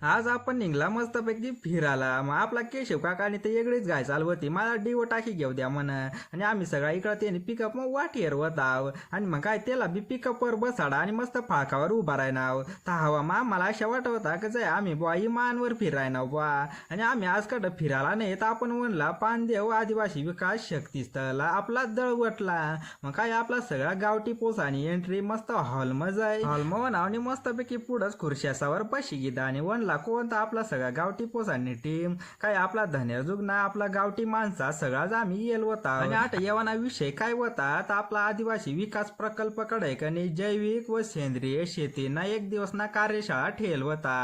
आज आपण निघला मस्तपैकी फिरायला. मग आपला केशव काकाने ते वेगळीच गाय चालवती. मला डिओ टाकी घेऊ द्या म्हण. आणि आम्ही सगळा इकडं त्याने पिकअप मग वाटीवर वताव. आणि मग काय त्याला बी पिकअपवर बसाडा आणि मस्त फाळकावर उभा राहणार. तर हवा मा मला अशा वाटत होता की जाय आम्ही बुवा इमानवर फिरायना बुवा. आणि आम्ही आज कडं फिरायला नाही तर आपण म्हणला पानदेव आदिवासी विकास शक्ती स्थळला आपला दळवटला मग काय आपला सगळा गावठी पोसानी एंट्री मस्त हॉल मजा आहे हॉल मग आणि मस्तपैकी पुढंच खुर्शासावर पशी गीता आणि वनला कोणता आपला सगळा गावठी पोसानी टीम काय आपला धन्या जुगना आपला गावठी माणसा सगळाच आम्ही येल होता आणि आठ येवाना विषय काय होता तर आपला आदिवासी विकास प्रकल्पकडे कनी जैविक व सेंद्रिय शेतीना एक दिवस ना कार्यशाळा ठेल होता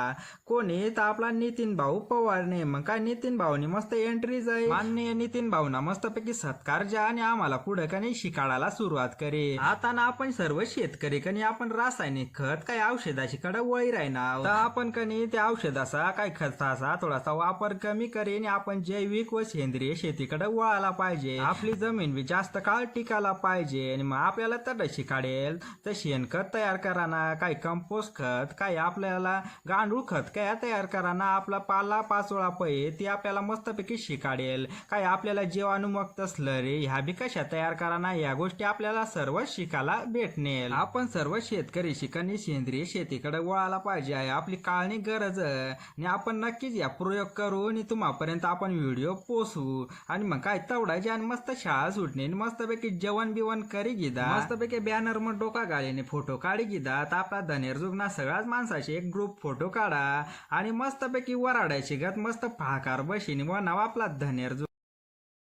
कोणी तर आपला नितीन भाऊ पवारने मग काय नितीन भाऊनी मस्त एंट्री जाईल? माननीय नितीन भाऊना मस्तपैकी सत्कार जा आणि आम्हाला पुढे कनी शिकाडाला सुरुवात करे. आता ना आपण सर्व शेतकरी कनी आपण रासायनिक खत काय औषधाची कडे वळी राहणार आपण कनी त्या औषधाचा काय खताचा थोडासा वापर कमी करीन. आपण जैविक व सेंद्रिय शेतीकडे वळायला पाहिजे. आपली जमीन बी जास्त काळ टिकायला पाहिजे. आणि मग आपल्याला तडशी काढेल. तर शेणखत तयार करा ना काही कंपोस्ट खत काय आपल्याला गांडूळ खत काय तयार कराना आपला पाला पाचोळा पै ती आपल्याला मस्तपैकी शिकाडेल. काय आपल्याला जीवाणुमुक्त स्लरी ह्या बी कशा तयार करा ना या गोष्टी आपल्याला सर्व शिकायला भेटणे आपण सर्व शेतकरी शिकणी सेंद्रिय शेतीकडे वळायला पाहिजे आहे. आपली काळणी गरज आणि आपण नक्कीच या प्रयोग करू आणि तुम्हापर्यंत आपण व्हिडिओ पोचवू आणि मग काय तवडायचे आणि मस्त शाळा सुटणे आणि मस्तपैकी जेवण बिवण करी घेदा मस्तपैकी बॅनर मग डोका घालीने फोटो काढी घेदा तर आपला धनेर जुगना सगळ्याच माणसाचे एक ग्रुप फोटो काढा. आणि मस्तपैकी वराडायची गत मस्त फाकार बशीने व नाव आपला धनेर